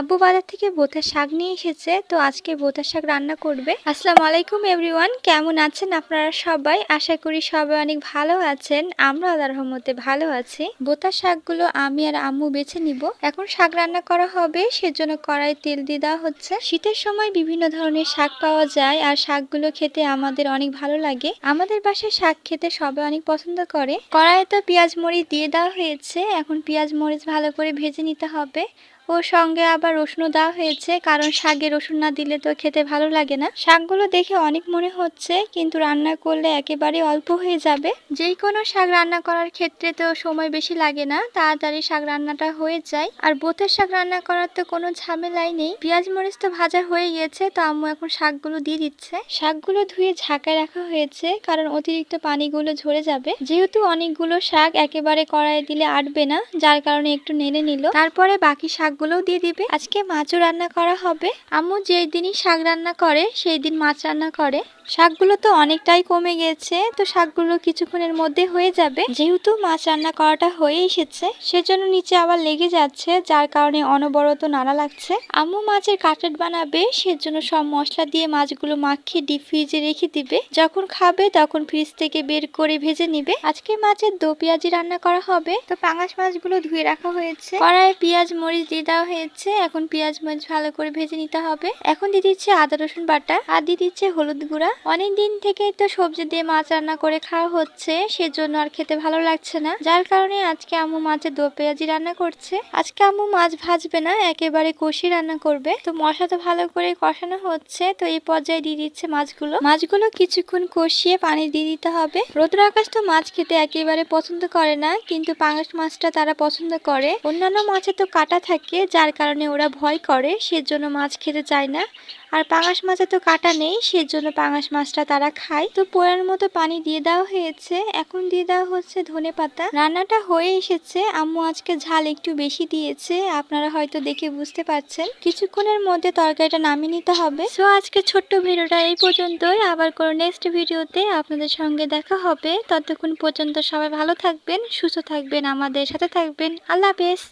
আব্বু বাজার থেকে বোতার শাক নিয়ে এসেছে, তো আজকে বোতার শাক রান্না করবে। আসসালামু আলাইকুম এভরিওয়ান কেমন আছেন আপনারা সবাই? আশা করি সবাই অনেক ভালো আছেন। আমরা আল্লাহর রহমতে ভালো আছি। বোতার শাকগুলো আমি আর আম্মু বেছে নিব। এখন শাক রান্না করা হবে, সেজন্য কড়াই তেল দিয়ে দেওয়া হচ্ছে। শীতের সময় বিভিন্ন ধরনের শাক পাওয়া যায়, আর শাকগুলো খেতে আমাদের অনেক ভালো লাগে। আমাদের বাসায় শাক খেতে সবাই অনেক পছন্দ করে। কড়াইয়ে তো পেঁয়াজ মরিচ দিয়ে দেওয়া হয়েছে। এখন পেঁয়াজ মরিচ ভালো করে ভেজে নিতে হবে। ও সঙ্গে আবার রসুনও দেওয়া হয়েছে, কারণ শাকে রসুন না দিলে তো খেতে ভালো লাগে না। শাকগুলো দেখে অনেক মনে হচ্ছে, কিন্তু রান্না করলে একেবারে অল্প হয়ে যাবে। যেই কোনো শাক রান্না করার ক্ষেত্রে তো সময় বেশি লাগে না, তাড়াতাড়ি শাক রান্নাটা হয়ে যায়। আর বোতের শাক রান্না করার তো কোনো ঝামেলাই নেই। পেঁয়াজ মরিচ তো ভাজা হয়ে গিয়েছে তো আম্মু এখন শাকগুলো দিয়ে দিচ্ছে। শাকগুলো ধুয়ে ঝাঁকায় রাখা হয়েছে, কারণ অতিরিক্ত পানিগুলো ঝরে যাবে। যেহেতু অনেকগুলো শাক একেবারে কড়াইয়ে দিলে আটবে না, যার কারণে একটু নেড়ে নিল। তারপরে বাকি শাকগুলোও দিয়ে দিবে। আজকে মাছও রান্না করা হবে। আম্মু যেই দিনই শাক রান্না করে সেই দিন মাছ রান্না করে। শাকগুলো তো অনেকটাই কমে গেছে, তো শাকগুলো কিছুক্ষণের মধ্যে হয়ে যাবে। যেহেতু মাছ রান্না করাটা হয়ে এসেছে, সেজন্য নিচে আবার লেগে যাচ্ছে, যার কারণে অনবরত নাড়া লাগছে। আম্মু মাছের কাটলেট বানাবে, সেজন্য সব মশলা দিয়ে মাছগুলো মাখিয়ে ডিপ ফ্রিজে রেখে দিবে। যখন খাবে, তখন ফ্রিজ থেকে বের করে ভেজে নিবে। আজকে মাছের দো পেঁয়াজি রান্না করা হবে। তো পাঙাশ মাছগুলো ধুয়ে রাখা হয়েছে। কড়াইয়ে পেঁয়াজ, মরিচ দিয়ে দেওয়া হয়েছে। এখন পেঁয়াজ মাছ ভালো করে ভেজে নিতে হবে। এখন দিয়ে দিচ্ছে আদা, রসুন বাটা। আর দিয়ে দিচ্ছে হলুদ গুঁড়া। অনেক দিন থেকেই তো সবজি দিয়ে মাছ রান্না করে খাওয়া হচ্ছে। সেজন্য আর খেতে ভালো লাগছে না। যার কারণে আজকে আম্মু মাছের দো পেঁয়াজি রান্না করছে। আজকে আম্মু মাছ ভাজবে না, একেবারে কষি রান্না করবে। তো মশলা তো ভালো করে কষানো হচ্ছে। তো এই পর্যায়ে দিয়ে দিচ্ছে মাছগুলো। মাছগুলো কিছুক্ষণ কষিয়ে পানি দিয়ে দিতে হবে। রোদ্র আকাশ তো মাছ খেতে একেবারে পছন্দ করে না। কিন্তু পাঙাশ মাছটা তারা পছন্দ করে। অন্যান্য মাছে তো কাটা থাকে, যার কারণে ওরা ভয় করে, সেজন্য মাছ খেতে চায় না। আর পাঙাশ মাছে তো কাটা নেই, সেজন্য পাঙাশ মাছটা তারা খায়। তো পোড়ার মতো পানি দিয়ে দেওয়া হয়েছে। এখন দিয়ে দেওয়া হচ্ছে ধনে পাতা। রান্নাটা হয়ে এসেছে। আম্মু আজকে ঝাল একটু বেশি দিয়েছে। আপনারা হয়তো দেখে বুঝতে পারছেন। কিছুক্ষণের মধ্যে তরকারিটা নামিয়ে নিতে হবে। সো আজকে ছোট্ট ভিডিওটা এই পর্যন্তই। আবার কোনো নেক্সট ভিডিওতে আপনাদের সঙ্গে দেখা হবে। ততক্ষণ পর্যন্ত সবাই ভালো থাকবেন, সুস্থ থাকবেন, আমাদের সাথে থাকবেন। আল্লাহ হাফেজ।